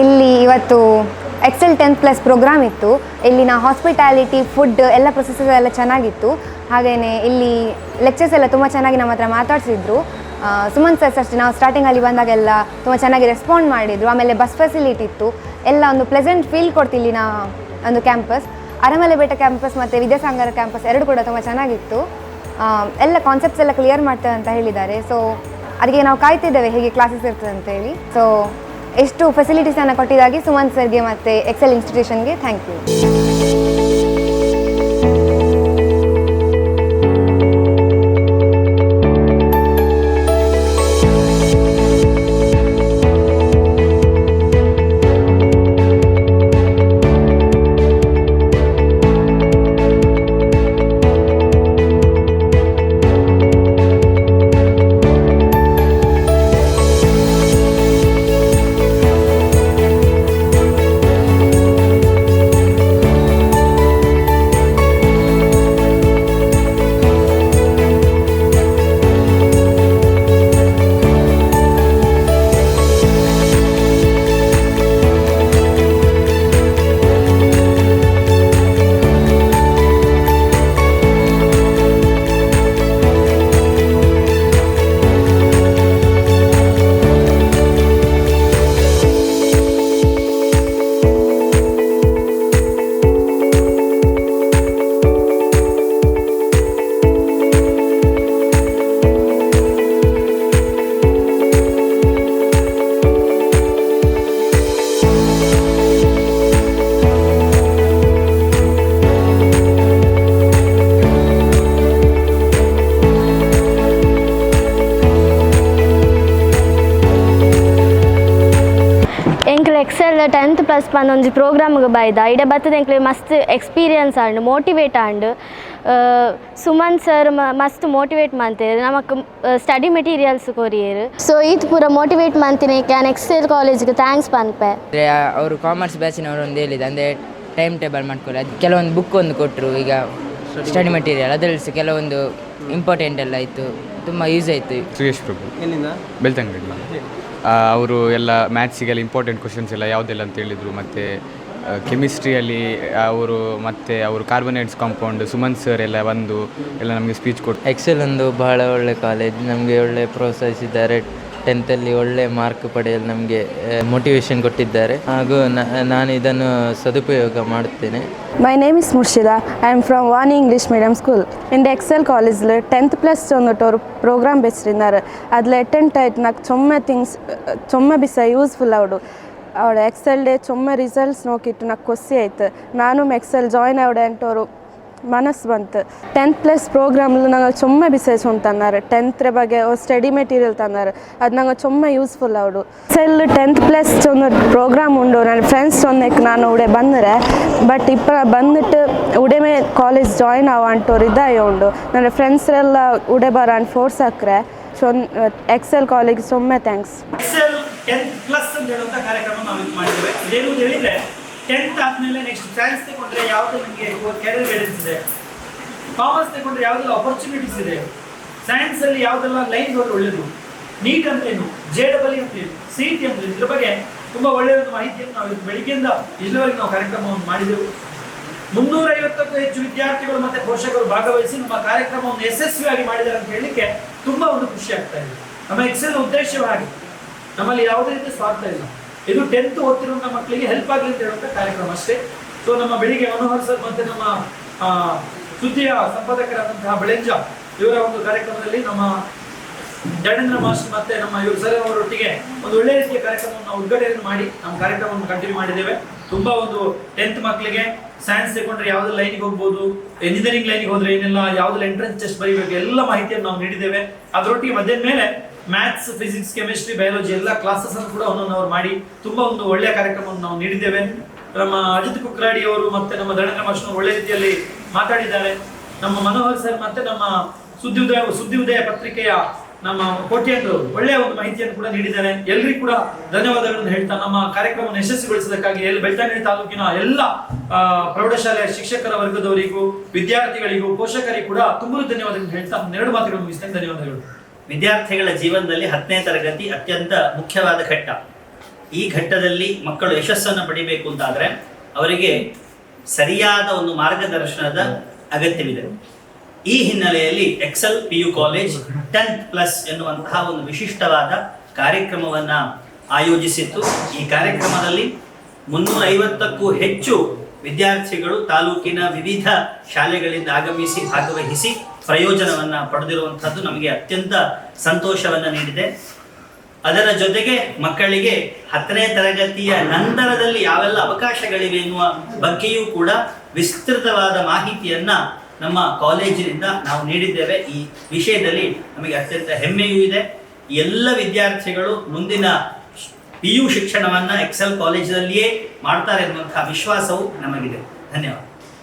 ಇಲ್ಲಿ ಇವತ್ತು Excel tenth plus program ಇತ್ತು. ಇಲ್ಲಿನ ಹಾಸ್ಪಿಟಾಲಿಟಿ ಫುಡ್ ಎಲ್ಲ ಪ್ರೊಸೆಸಸ್ ಎಲ್ಲ ಚೆನ್ನಾಗಿತ್ತು. ಹಾಗೆಯೇ ಇಲ್ಲಿ ಲೆಕ್ಚರ್ಸ್ ಎಲ್ಲ ತುಂಬ ಚೆನ್ನಾಗಿ ನಮ್ಮ ಹತ್ರ ಮಾತಾಡ್ಸಿದ್ರು. ಸುಮನ್ ಸರ್ ಅಷ್ಟೇ, ನಾವು ಸ್ಟಾರ್ಟಿಂಗಲ್ಲಿ ಬಂದಾಗೆಲ್ಲ ತುಂಬ ಚೆನ್ನಾಗಿ ರೆಸ್ಪಾಂಡ್ ಮಾಡಿದರು. ಆಮೇಲೆ ಬಸ್ ಫೆಸಿಲಿಟಿ ಇತ್ತು. ಎಲ್ಲ ಒಂದು ಪ್ಲೆಸೆಂಟ್ ಫೀಲ್ ಕೊಡ್ತು ಇಲ್ಲಿನ ಒಂದು ಕ್ಯಾಂಪಸ್ ಅರಮಲೆ ಬೆಟ್ಟ ಕ್ಯಾಂಪಸ್ ಮತ್ತು ವಿದ್ಯಾಸಾಗರ ಕ್ಯಾಂಪಸ್ ಎರಡು ಕೂಡ ತುಂಬ ಚೆನ್ನಾಗಿತ್ತು. ಎಲ್ಲ ಕಾನ್ಸೆಪ್ಟ್ಸ್ ಎಲ್ಲ ಕ್ಲಿಯರ್ ಮಾಡ್ತೇವೆ ಅಂತ ಹೇಳಿದ್ದಾರೆ. ಸೊ ಅದಕ್ಕೆ ನಾವು ಕಾಯ್ತಿದ್ದೇವೆ ಹೇಗೆ ಕ್ಲಾಸಸ್ ಇರ್ತದೆ ಅಂತೇಳಿ ಸೊ ಎಷ್ಟು ಫೆಸಿಲಿಟೀಸನ್ನು ಕೊಟ್ಟಿದ್ದಾಗಿ ಸುಮಂತ್ ಸರ್ಗೆ ಮತ್ತು ಎಕ್ಸೆಲ್ ಇನ್ಸ್ಟಿಟ್ಯೂಷನ್ಗೆ ಥ್ಯಾಂಕ್ ಯು ಟೆಂತ್ ಪ್ಲಸ್ ಪನ್ನೊಂಜಿ ಪ್ರೋಗ್ರಾಮ್ಗೆ ಬೈದ ಇಡ ಬತ್ತದ ಎಂಕ್ಲೆ ಮಸ್ತ್ experience and motivate and Suman sir ಮಸ್ತ್ ಮೋಟಿವೇಟ್ ಮಾಡ್ತೇರು ನಮಕ್ ಸ್ಟಡಿ ಮೆಟೀರಿಯಲ್ಸ್ ಕೊರಿಯರ್ ಸೊ ಈತ್ ಪೂರ ಮೋಟಿವೇಟ್ ಮಂತಿನ ನೆಕ್ಸ್ಟ್ ಇಯರ್ ಕಾಲೇಜ್ಗೆ ಥ್ಯಾಂಕ್ಸ್ ಪನ್ಪೆ ಅಂದರೆ ಅವರು ಕಾಮರ್ಸ್ ಬ್ಯಾಚಿನವರು ಒಂದು ಹೇಳಿದ ಅಂದರೆ ಟೈಮ್ ಟೇಬಲ್ ಮಾಡ್ಕೊಳ್ಳಿ ಅದು ಕೆಲವೊಂದು ಬುಕ್ ಒಂದು ಕೊಟ್ಟರು ಈಗ ಸ್ಟಡಿ ಮೆಟೀರಿಯಲ್ ಅದರಲ್ಲಿ ಸಹ ಕೆಲವೊಂದು ಇಂಪಾರ್ಟೆಂಟ್ ಎಲ್ಲ ಇತ್ತು ತುಂಬ ಯೂಸ್ ಆಯಿತು. ಸುರೇಶ್ ಪ್ರಭು. ಎಲ್ಲಿಂದ? ಬೆಳ್ತಂಗಡಿಲ್ಲ ಅವರು ಎಲ್ಲ ಮ್ಯಾಥ್ಸಿಗೆಲ್ಲ ಇಂಪಾರ್ಟೆಂಟ್ ಕ್ವಶನ್ಸ್ ಎಲ್ಲ ಯಾವುದೆಲ್ಲ ಅಂತ ಹೇಳಿದರು, ಮತ್ತು ಕೆಮಿಸ್ಟ್ರಿಯಲ್ಲಿ ಅವರು ಮತ್ತು ಅವರು ಕಾರ್ಬನೇಟ್ಸ್ ಕಾಂಪೌಂಡ್ ಸುಮನ್ ಸರ್ ಎಲ್ಲ ಬಂದು ಎಲ್ಲ ನಮಗೆ ಸ್ಪೀಚ್ ಕೊಟ್ಟು ಎಕ್ಸೆಲ್ ಒಂದು ಬಹಳ ಒಳ್ಳೆ ಕಾಲೇಜ್ ನಮಗೆ ಒಳ್ಳೆ ಪ್ರೋತ್ಸಾಹಿಸಿದ್ದಾರೆ ಟೆಂತಲ್ಲಿ ಒಳ್ಳೆ ಮಾರ್ಕ್ ಪಡೆಯಲು ನಮಗೆ ಮೋಟಿವೇಶನ್ ಕೊಟ್ಟಿದ್ದಾರೆ. ಹಾಗೂ ನಾನು ಇದನ್ನು ಸದುಪಯೋಗ ಮಾಡುತ್ತೇನೆ. My name is Murshida I am from one English medium school and Excel college tenth plus ಒಂದು ಪ್ರೋಗ್ರಾಮ್ ಬೆಸ್ರಿಂದಾರೆ ಅದ್ಲೆ ಅಟೆಂಡ್ ಆಯ್ತು ನಾಲ್ಕು ಚೊಮ್ಮ ಥಿಂಗ್ಸ್ ಚೊಮ್ಮೆ ಬಿಸ ಯೂಸ್ಫುಲ್ ಅವಳು ಅವಳು ಎಕ್ಸೆಲ್ ಡೇ ಚೊಮ್ಮ ರಿಸಲ್ಟ್ಸ್ ನೋಕಿಟ್ಟು ನಾಲ್ಕು ಖುಷಿ ಆಯ್ತು. ನಾನು ಎಕ್ಸೆಲ್ ಜಾಯ್ನ್ ಅವಡೆ ಅಂಟೋರು ಮನಸ್ಸು ಬಂತು. ಟೆಂತ್ ಪ್ಲಸ್ ಪ್ರೋಗ್ರಾಮ್ಲು ನಂಗೆ ಚೊಮ್ಮ ಬಿಸೇಜ್ ತಂದಾರೆ ರ ಬಗ್ಗೆ ಸ್ಟಡಿ ಮೆಟೀರಿಯಲ್ ತಂದಾರೆ ಅದು ನಂಗೆ ಚೊಮ್ಮೆ ಯೂಸ್ಫುಲ್ ಅವಡು ಸೆಲ್ ಟೆಂತ್ ಪ್ಲಸ್ ಒಂದು ಪ್ರೋಗ್ರಾಮ್ ಉಂಡು. ನನ್ನ ಫ್ರೆಂಡ್ಸ್ ಒಂದಕ್ಕೆ ನಾನು ಉಡೆ ಬಂದರೆ ಬಟ್ ಇಪ್ಪ ಬಂದ್ಬಿಟ್ಟು ಉಡೆಮೆ ಕಾಲೇಜ್ ಜಾಯಿನ್ ಆವ ಅಂಟೋರು ಇದ್ದಾಯ ಉಂಡು. ನನ್ನ ಫ್ರೆಂಡ್ಸ್ರೆಲ್ಲ ಉಡೆ ಬರ ಅಂತ ಫೋರ್ಸ್ ಹಾಕ್ರೆ ಎಕ್ಸೆಲ್ ಕಾಲೇಜ್ ಸೊಮ್ಮೆ ಥ್ಯಾಂಕ್ಸ್ ಟೆಂತ್ ಪ್ಲಸ್ ಅಂತ ಹೇಳುವಂಥ ಕಾರ್ಯಕ್ರಮ ನಾವು ಇದು ಮಾಡಿದ್ದೇವೆ. ಇದೇನು ಹೇಳಿದರೆ ಟೆಂತ್ ಆದಮೇಲೆ ನೆಕ್ಸ್ಟ್ ಸೈನ್ಸ್ ತಗೊಂಡ್ರೆ ಯಾವುದು ನಿಮಗೆ ಕೆರಿಯರ್ ಗೈಡೆನ್ಸ್ ಇದೆ ಕಾಮರ್ಸ್ ತಗೊಂಡ್ರೆ ಯಾವುದೆಲ್ಲ ಅಪರ್ಚುನಿಟೀಸ್ ಇದೆ? ಸೈನ್ಸ್ ಅಲ್ಲಿ ಯಾವುದೆಲ್ಲ ಲೈನ್ ಹೋದ್ರೆ ಒಳ್ಳೇದು? ನೀಟ್ ಅಂತೇನು ಜೆ ಡಬಲ್ ಅಂತೇನು ಸಿ ಟಿ ಅಂತ ಇದ್ರ ಬಗ್ಗೆ ತುಂಬಾ ಒಳ್ಳೆಯ ಒಂದು ಮಾಹಿತಿಯನ್ನು ನಾವು ಬೆಳಿಗ್ಗೆಯಿಂದ ಇಲ್ಲಿವರೆಗೆ ನಾವು ಕಾರ್ಯಕ್ರಮವನ್ನು ಮಾಡಿದೆವು. ಮುನ್ನೂರ ಐವತ್ತಕ್ಕೂ ಹೆಚ್ಚು ವಿದ್ಯಾರ್ಥಿಗಳು ಮತ್ತೆ ಪೋಷಕರು ಭಾಗವಹಿಸಿ ನಮ್ಮ ಕಾರ್ಯಕ್ರಮವನ್ನು ಯಶಸ್ವಿಯಾಗಿ ಮಾಡಿದ್ದಾರೆ ಅಂತ ಹೇಳಲಿಕ್ಕೆ ತುಂಬಾ ಒಂದು ಖುಷಿ ಆಗ್ತಾ ಇದೆ. ನಮ್ಮ ಎಕ್ಸೆಲ್ ಉದ್ದೇಶವೇ ಹಾಗೆ. ನಮ್ಮಲ್ಲಿ ಯಾವುದೇ ರೀತಿ ಸ್ವಾರ್ಥ ಇಲ್ಲ. ಇದು ಟೆಂತ್ ಓದ್ತಿರುವಂಥ ಮಕ್ಕಳಿಗೆ ಹೆಲ್ಪ್ ಆಗಲಿ ಅಂತ ಹೇಳುವಂತ ಕಾರ್ಯಕ್ರಮ ಅಷ್ಟೇ. ಸೊ ನಮ್ಮ ಬೆಳಿಗ್ಗೆ ಮನೋಹರ್ ಸರ್ ಮತ್ತೆ ನಮ್ಮ ಸುದ್ದಿಯ ಸಂಪಾದಕರಾದಂತಹ ಬೆಳೆಂಜ, ಇವರ ಒಂದು ಕಾರ್ಯಕ್ರಮದಲ್ಲಿ ನಮ್ಮ ಜಡೇಂದ್ರ ಮಾಸ್ಟರ್ ಮತ್ತೆ ನಮ್ಮ ಇವರು ಸರ್ ಅವರೊಟ್ಟಿಗೆ ಒಂದು ಒಳ್ಳೆಯ ರೀತಿಯ ಕಾರ್ಯಕ್ರಮವನ್ನು ಉದ್ಘಾಟನೆ ಮಾಡಿ, ನಮ್ಮ ಕಾರ್ಯಕ್ರಮವನ್ನು ಕಂಟಿನ್ಯೂ ಮಾಡಿದ್ದೇವೆ. ತುಂಬಾ ಒಂದು ಟೆಂತ್ ಮಕ್ಕಳಿಗೆ ಸೈನ್ಸ್ ತಗೊಂಡ್ರೆ ಯಾವ್ದು ಲೈನ್ಗೆ ಹೋಗ್ಬೋದು ಇಂಜಿನಿಯರಿಂಗ್ ಲೈನ್ಗೆ ಹೋದ್ರೆ ಏನೆಲ್ಲ, ಯಾವ್ದು ಎಂಟ್ರೆನ್ಸ್ ಟೆಸ್ಟ್ ಬರೀಬೇಕು, ಎಲ್ಲ ಮಾಹಿತಿಯನ್ನು ನಾವು ನೀಡಿದ್ದೇವೆ. ಅದರೊಟ್ಟಿಗೆ ಮಧ್ಯದ ಮೇಲೆ ಮ್ಯಾಥ್ಸ್ ಫಿಸಿಕ್ಸ್ ಕೆಮಿಸ್ಟ್ರಿ ಬಯಾಲಜಿ ಎಲ್ಲ ಕ್ಲಾಸಸ್ ಅನ್ನು ಕೂಡ ಒಂದೊಂದು ಅವರು ಮಾಡಿ, ತುಂಬಾ ಒಂದು ಒಳ್ಳೆಯ ಕಾರ್ಯಕ್ರಮವನ್ನು ನಾವು ನೀಡಿದ್ದೇವೆ. ನಮ್ಮ ಅಜಿತ್ ಕುಕ್ರಾಡಿ ಅವರು ಮತ್ತೆ ನಮ್ಮ ಧನೇಂದ್ರ ಮಾಸ್ಟರ್ ಒಳ್ಳೆ ರೀತಿಯಲ್ಲಿ ಮಾತಾಡಿದ್ದಾರೆ. ನಮ್ಮ ಮನೋಹರ್ ಸರ್ ಮತ್ತೆ ನಮ್ಮ ಸುದ್ದಿ ಉದಯ ಸುದ್ದಿ ಉದಯ ಪತ್ರಿಕೆಯ ನಮ್ಮ ಕೋಟ್ಯಾಂದ್ರು ಒಳ್ಳೆಯ ಒಂದು ಮಾಹಿತಿಯನ್ನು ಕೂಡ ನೀಡಿದ್ದಾರೆ. ಎಲ್ರಿಗೂ ಕೂಡ ಧನ್ಯವಾದಗಳನ್ನು ಹೇಳ್ತಾ ನಮ್ಮ ಕಾರ್ಯಕ್ರಮವನ್ನು ಯಶಸ್ವಿಗೊಳಿಸೋದಕ್ಕಾಗಿ ಎಲ್ಲಿ ಬೆಳ್ತಂಗಡಿ ತಾಲೂಕಿನ ಎಲ್ಲ ಪ್ರೌಢಶಾಲೆಯ ಶಿಕ್ಷಕರ ವರ್ಗದವರಿಗೂ, ವಿದ್ಯಾರ್ಥಿಗಳಿಗೂ, ಪೋಷಕರಿಗೂ ಕೂಡ ತುಂಬ ಧನ್ಯವಾದಗಳನ್ನು ಹೇಳ್ತಾ ಎರಡು ಮಾತುಗಳನ್ನು ಮುಗಿಸ್ತೇನೆ. ಧನ್ಯವಾದಗಳು. ವಿದ್ಯಾರ್ಥಿಗಳ ಜೀವನದಲ್ಲಿ ಹತ್ತನೇ ತರಗತಿ ಅತ್ಯಂತ ಮುಖ್ಯವಾದ ಘಟ್ಟ. ಈ ಘಟ್ಟದಲ್ಲಿ ಮಕ್ಕಳು ಯಶಸ್ಸನ್ನು ಪಡಿಬೇಕು ಅಂತಾದರೆ ಅವರಿಗೆ ಸರಿಯಾದ ಒಂದು ಮಾರ್ಗದರ್ಶನದ ಅಗತ್ಯವಿದೆ. ಈ ಹಿನ್ನೆಲೆಯಲ್ಲಿ Excel P U college tenth plus ಎನ್ನುವಂತಹ ಒಂದು ವಿಶಿಷ್ಟವಾದ ಕಾರ್ಯಕ್ರಮವನ್ನು ಆಯೋಜಿಸಿತ್ತು. ಈ ಕಾರ್ಯಕ್ರಮದಲ್ಲಿ ಮುನ್ನೂರ ಐವತ್ತಕ್ಕೂ ಹೆಚ್ಚು ವಿದ್ಯಾರ್ಥಿಗಳು ತಾಲೂಕಿನ ವಿವಿಧ ಶಾಲೆಗಳಿಂದ ಆಗಮಿಸಿ ಭಾಗವಹಿಸಿ ಪ್ರಯೋಜನವನ್ನು ಪಡೆದಿರುವಂಥದ್ದು ನಮಗೆ ಅತ್ಯಂತ ಸಂತೋಷವನ್ನು ನೀಡಿದೆ. ಅದರ ಜೊತೆಗೆ ಮಕ್ಕಳಿಗೆ ಹತ್ತನೇ ತರಗತಿಯ ನಂತರದಲ್ಲಿ ಯಾವೆಲ್ಲ ಅವಕಾಶಗಳಿವೆ ಎನ್ನುವ ಬಗ್ಗೆಯೂ ಕೂಡ ವಿಸ್ತೃತವಾದ ಮಾಹಿತಿಯನ್ನ ನಮ್ಮ ಕಾಲೇಜಿನಿಂದ ನಾವು ನೀಡಿದ್ದೇವೆ. ಈ ವಿಷಯದಲ್ಲಿ ನಮಗೆ ಅತ್ಯಂತ ಹೆಮ್ಮೆಯೂ ಇದೆ. ಎಲ್ಲ ವಿದ್ಯಾರ್ಥಿಗಳು ಮುಂದಿನ ಪಿ ಯು ಶಿಕ್ಷಣವನ್ನ ಎಕ್ಸೆಲ್ ಕಾಲೇಜಿನಲ್ಲಿಯೇ ಮಾಡ್ತಾರೆ ಎನ್ನುವಂತಹ ವಿಶ್ವಾಸವು ನಮಗಿದೆ. ಧನ್ಯವಾದ.